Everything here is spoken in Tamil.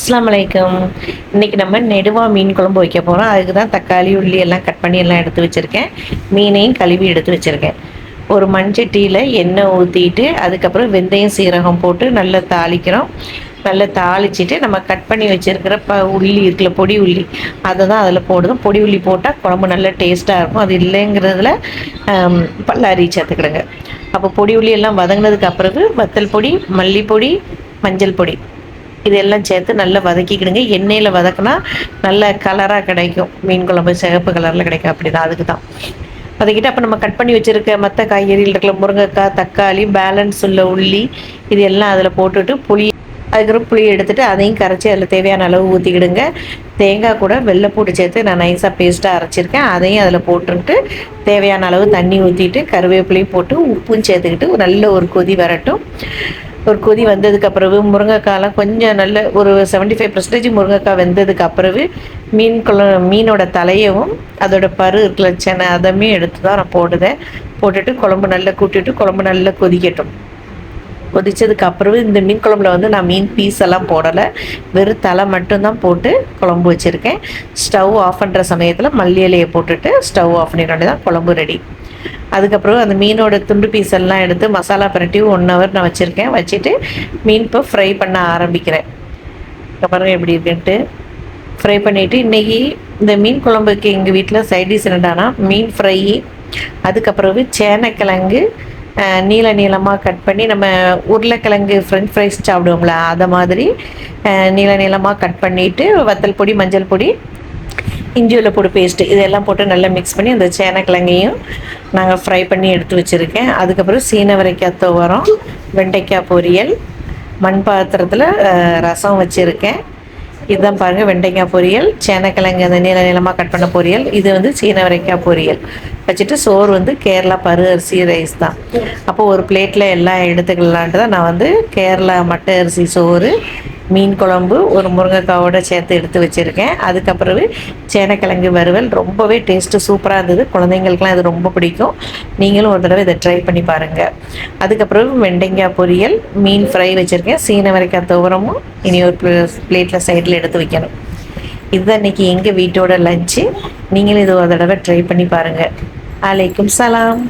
அஸ்லாம் வலைக்கம் இன்றைக்கி நம்ம நெடுவா மீன் குழம்பு வைக்க போகிறோம் அதுக்கு தான் தக்காளி உள்ளி எல்லாம் கட் பண்ணி எல்லாம் எடுத்து வச்சுருக்கேன். மீனையும் கழுவி எடுத்து வச்சுருக்கேன். ஒரு மண்சட்டியில் எண்ணெய் ஊற்றிட்டு அதுக்கப்புறம் வெந்தயம் சீரகம் போட்டு நல்லா தாளிக்கிறோம். நல்லா தாளிச்சிட்டு நம்ம கட் பண்ணி வச்சுருக்கிற ப உள்ளி இருக்குல்ல பொடி உள்ளி அதை தான் அதில் போடுதும் பொடி உள்ளி போட்டால் குழம்பு நல்லா டேஸ்ட்டாக இருக்கும். அது இல்லைங்கிறதுல பல்லாரி சேர்த்துக்கிடுங்க. அப்போ பொடி உள்ளி எல்லாம் வதங்கினதுக்கு அப்புறம் வத்தல் பொடி மல்லிப்பொடி மஞ்சள் பொடி. இதெல்லாம் சேர்த்து நல்லா வதக்கிக்கிடுங்க. எண்ணெயில் வதக்குனா நல்ல கலராக கிடைக்கும். மீன் குழம்பு சிகப்பு கலரில் கிடைக்கும். அப்படி தான் அதுக்கு தான் வதக்கிட்டு அப்போ நம்ம கட் பண்ணி வச்சுருக்க மற்ற காய்கறிகள் இருக்கல முருங்கைக்காய் தக்காளி பேலன்ஸ் உள்ள உள்ளி இது எல்லாம் அதில் போட்டுட்டு புளி அதுக்கப்புறம் புளி எடுத்துகிட்டு அதையும் கரைச்சி அதில் தேவையான அளவு ஊற்றிக்கிடுங்க தேங்காய் கூட வெள்ளைப்பூட்டு சேர்த்து நான் நைஸாக பேஸ்ட்டாக அரைச்சிருக்கேன். அதையும் அதில் போட்டுட்டு தேவையான அளவு தண்ணி ஊற்றிட்டு கருவேப்பிலையும் போட்டு உப்பும் சேர்த்துக்கிட்டு நல்ல ஒரு கொதி வரட்டும். ஒரு கொதி வந்ததுக்கு அப்புறவு முருங்கைக்காயெலாம் கொஞ்சம் நல்ல ஒரு செவன்ட்டி ஃபைவ் பர்சன்டேஜ் முருங்கைக்காய் வெந்ததுக்கு அப்புறவு மீன் குழ மீனோட தலையவும் அதோட பரு இருக்குல்ல செனை அதமே எடுத்து தான் நான் போடுதேன் போட்டுட்டு குழம்பு நல்லா கூட்டிட்டு குழம்பு நல்லா கொதிக்கட்டும். கொதித்ததுக்கு அப்புறம் இந்த மீன் குழம்புல வந்து நான் மீன் பீஸ் எல்லாம் போடலை. வெறும் தலை மட்டும்தான் போட்டு குழம்பு வச்சுருக்கேன். ஸ்டவ் ஆஃப் பண்ணுற சமயத்தில் மல்லி இலையை போட்டுட்டு ஸ்டவ் ஆஃப் பண்ணிட தான் குழம்பு ரெடி அதுக்கப்புறம் அந்த மீனோட துண்டு பீஸ் எல்லாம் எடுத்து மசாலா பரட்டி ஒன் ஹவர் நான் வச்சுருக்கேன். வச்சுட்டு மீன் இப்போ ஃப்ரை பண்ண ஆரம்பிக்கிறேன். இங்க எப்படி இருக்குன்ட்டு. ஃப்ரை பண்ணிவிட்டு இன்றைக்கி இந்த மீன் குழம்புக்கு எங்கள் வீட்டில் சைடிஷ் டிஷ் என்னடானா மீன் ஃப்ரை அதுக்கப்புறவு சேனக்கிழங்கு நீள நீளமாக கட் பண்ணி நம்ம உருளைக்கிழங்கு ஃப்ரெஞ்ச் ஃப்ரைஸ் சாப்பிடுவோம்ல அதை மாதிரி நீள நீளமாக கட் பண்ணிவிட்டு வத்தல் பொடி மஞ்சள் பொடி இஞ்சியில் போட்டு பேஸ்ட்டு இதெல்லாம் போட்டு நல்லா மிக்ஸ் பண்ணி அந்த சேனக்கிழங்கையும் நாங்கள் ஃப்ரை பண்ணி எடுத்து வச்சுருக்கேன். அதுக்கப்புறம் சீனவரைக்காய் துவரம் வெண்டைக்காய் பொரியல் மண் பாத்திரத்தில் ரசம் வச்சுருக்கேன். இதுதான் பாருங்கள் வெண்டைக்காய் பொரியல் சேனக்கிழங்கு அந்த நீள நீளமாக கட் பண்ண பொரியல் இது வந்து சீனவரைக்காய் பொரியல். வச்சுட்டு சோறு வந்து கேரளா பரு அரிசி ரைஸ் தான். அப்போ ஒரு பிளேட்டில் எல்லாம் எடுத்துக்கலான்ட்டு தான் நான் வந்து கேரளா மட்டை அரிசி சோறு மீன் குழம்பு ஒரு முருங்கைக்காவோட சேர்த்து எடுத்து வச்சுருக்கேன். அதுக்கப்புறவு சேனக்கிழங்கு வறுவல் ரொம்பவே டேஸ்ட்டு சூப்பராக இருந்தது. குழந்தைங்களுக்குலாம் இது ரொம்ப பிடிக்கும். நீங்களும் ஒரு தடவை இதை ட்ரை பண்ணி பாருங்கள் அதுக்கப்புறம் வெண்டைக்காய் பொரியல் மீன் ஃப்ரை வச்சுருக்கேன். சீனவரைக்காய் துவரமும் இனி ஒரு பிளேட்டில் சைடில் எடுத்து வைக்கணும். இதுதான் இன்றைக்கி எங்கள் வீட்டோட லஞ்சு நீங்களும் இது ஒரு தடவை ட்ரை பண்ணி பாருங்கள் அலைக்கும் சலாம்.